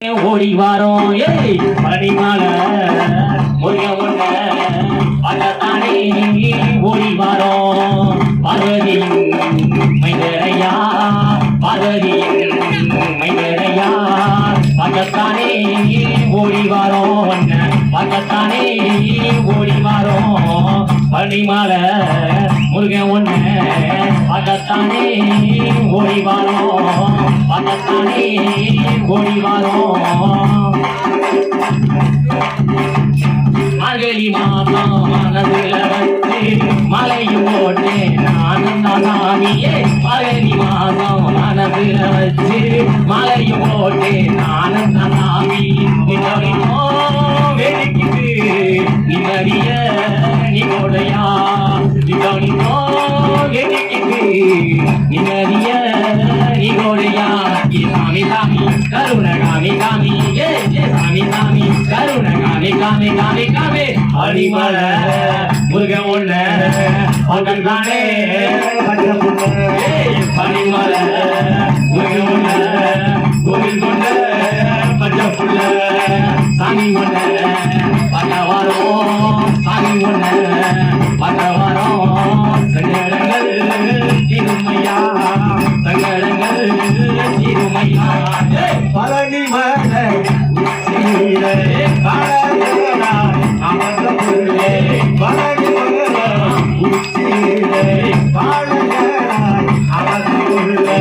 ஓடி வாரோம். ஏய் பனிமல முருக ஒண்ண பள்ளத்தானே ஓடி வாரோம். பார்வதியின் மைதரையா பார்வதியின் மைதரையா பள்ளத்தானே ஓடி வாரோம். ஒண்ண பள்ளத்தானே ஓடி வாரோம். பனிமல முருக ஒண்ண பள்ளத்தானே ஓடி வாரோம். பள்ளத்தானே ஓடி வாரோம் மார்கழி மாதம் மனதில் வந்து மலையும் போட்டேன் நானும் நாமியே மார்கழி மாதம் மனதில் வச்சு மலையும் போட்டேன் நானும் நாமி நினைவோ வெடிக்குது நிகோடையா. நிகோடையா சாமி சாமி கருண காமி ஏ சாமி சாமி கருண காமி காமி காமி காமி. அடிமல முருக ஒண்ண தானே. கோவில் கொண்ட பச்சை புள்ள சாமி சாமி பழனி மலை உச்சியிலே காணலாய் அமர்ந்த புள்ளே. பழனி மலை உச்சியிலே காணலாய் அமர்ந்த புள்ளே.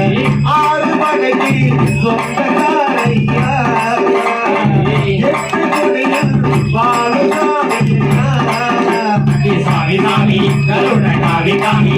ஆறு மணிக்கு சொந்தக்காரையா. எட்டு குடியில் பாலுசாமியா. ஏ சாமி சாமி கருண காமி காமி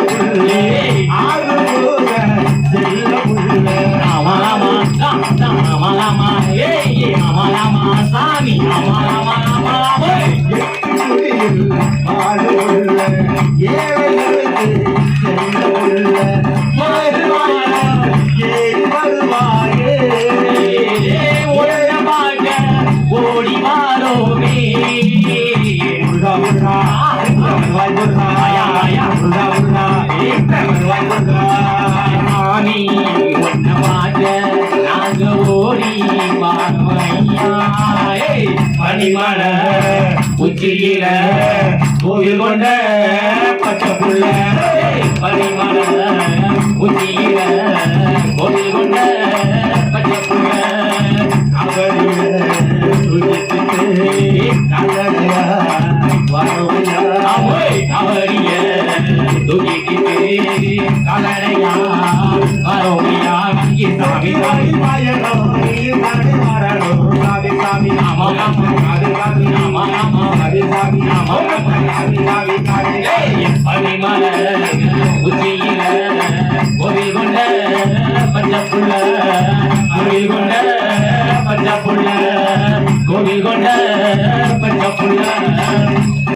முருகா வருவாய் முருகா சாமி ஒன்ன பார்க்க நாங்க ஓடி வாரோமையா பனிமல உச்சியில கோவில் கொண்ட பச்சை புள்ள பனிமல உச்சியில கோவில் கொண்ட பச்சை புள்ள அவரிய துகிக்கிட்டு கலரையா அரோமையா சாமி சாமி பனிமல உச்சியில கோவில் கொண்ட பஞ்சப்புள்ள கோவில் கொண்ட பஞ்சப்புள்ள கோவில் கொண்ட பஞ்சப்புள்ள